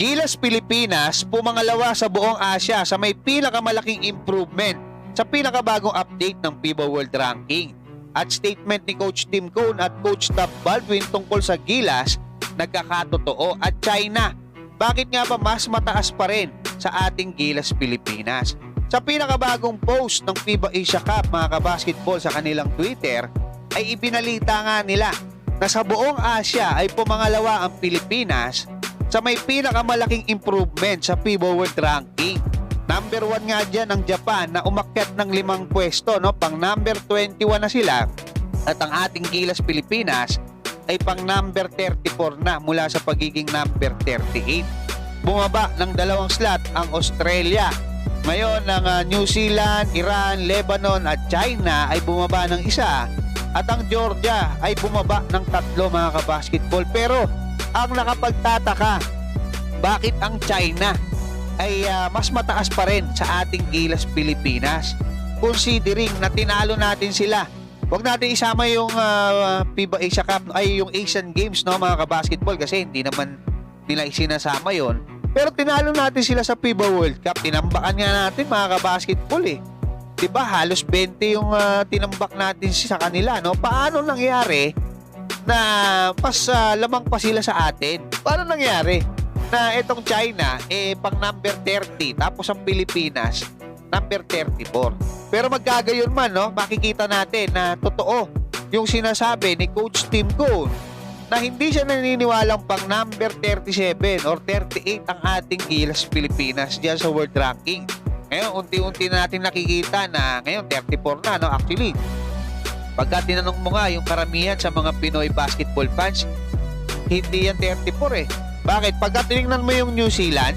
Gilas Pilipinas pumangalawa sa buong Asia sa may pinakamalaking improvement sa pinakabagong update ng FIBA World Ranking. At statement ni Coach Tim Cone at Coach Tab Baldwin tungkol sa Gilas, nagkakatotoo at China. Bakit nga ba mas mataas pa rin sa ating Gilas Pilipinas? Sa pinakabagong post ng FIBA Asia Cup mga kabasketball sa kanilang Twitter, ay ibinalita nga nila na sa buong Asia ay pumangalawa ang Pilipinas sa may pinakamalaking improvement sa FIBA World Ranking. Number 1 nga dyan ang Japan na umakyat ng limang pwesto, no? pang number 21 na sila at ang ating Gilas Pilipinas ay pang number 34 na mula sa pagiging number 38. Bumaba ng dalawang slot ang Australia. Ngayon ang ah, New Zealand, Iran, Lebanon at China ay bumaba ng isa at ang Georgia ay bumaba ng tatlo mga kabasketball. Pero ang nakapagtataka, bakit ang China ay ah, mas mataas pa rin sa ating Gilas Pilipinas? Considering na tinalo natin sila. Huwag natin isama yung ah, FIBA Asia Cup ay yung Asian Games no mga kabasketball kasi hindi naman nila isinasama yon. Pero tinalo natin sila sa FIBA World Cup. Tinambakan nga natin mga kabasketball eh. 'Di ba? Halos 20 yung ah, tinambak natin sa kanila, no? Paano nangyari na mas ah, lamang pa sila sa atin? Paano nangyari na itong China eh pang number 30 tapos ang Pilipinas number 34. Pero magkagayon man, no? Makikita natin na totoo yung sinasabi ni Coach Tim Cone na hindi siya naniniwalang pang number 37 or 38 ang ating Gilas Pilipinas diyan sa world ranking. Ngayon, unti-unti na natin nakikita na ngayon 34 na, no? Actually, pagka tinanong mo nga yung karamihan sa mga Pinoy basketball fans, hindi yan 34 eh. Bakit? Pagka tinignan mo yung New Zealand,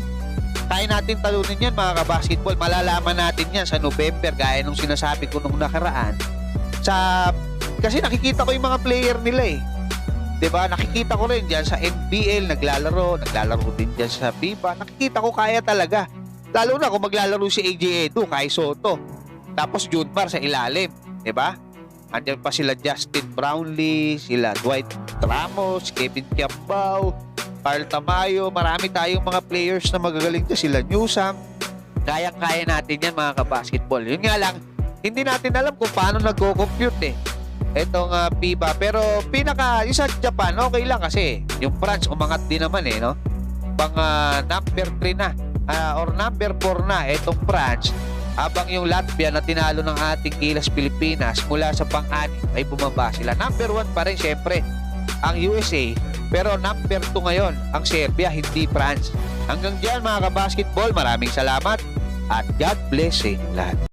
kaya natin talunin yan mga kabasketball. Malalaman natin yan sa November, gaya nung sinasabi ko nung nakaraan. Sa, kasi nakikita ko yung mga player nila eh. 'Di ba? Nakikita ko rin diyan sa NBL naglalaro, naglalaro din diyan sa FIBA. Nakikita ko kaya talaga. Lalo na kung maglalaro si AJ Edu, Kai Soto. Tapos Junmar sa ilalim, 'di ba? Andiyan pa sila Justin Brownlee, sila Dwight Ramos, Kevin Kiambao, Carl Tamayo, marami tayong mga players na magagaling dyan. Sila Newsam. Kayang-kaya natin yan mga kabasketball. Yun nga lang, hindi natin alam kung paano nagko-compute eh. Itong uh, FIBA. Pero pinaka, yung sa Japan, okay lang kasi yung France umangat din naman eh, no? Pang ah, number 3 na ah, or number 4 na itong France habang yung Latvia na tinalo ng ating Gilas Pilipinas mula sa pang-anim ay bumaba sila. Number 1 pa rin syempre ang USA pero number 2 ngayon ang Serbia hindi France. Hanggang diyan mga kabasketball maraming salamat at God bless sa lahat.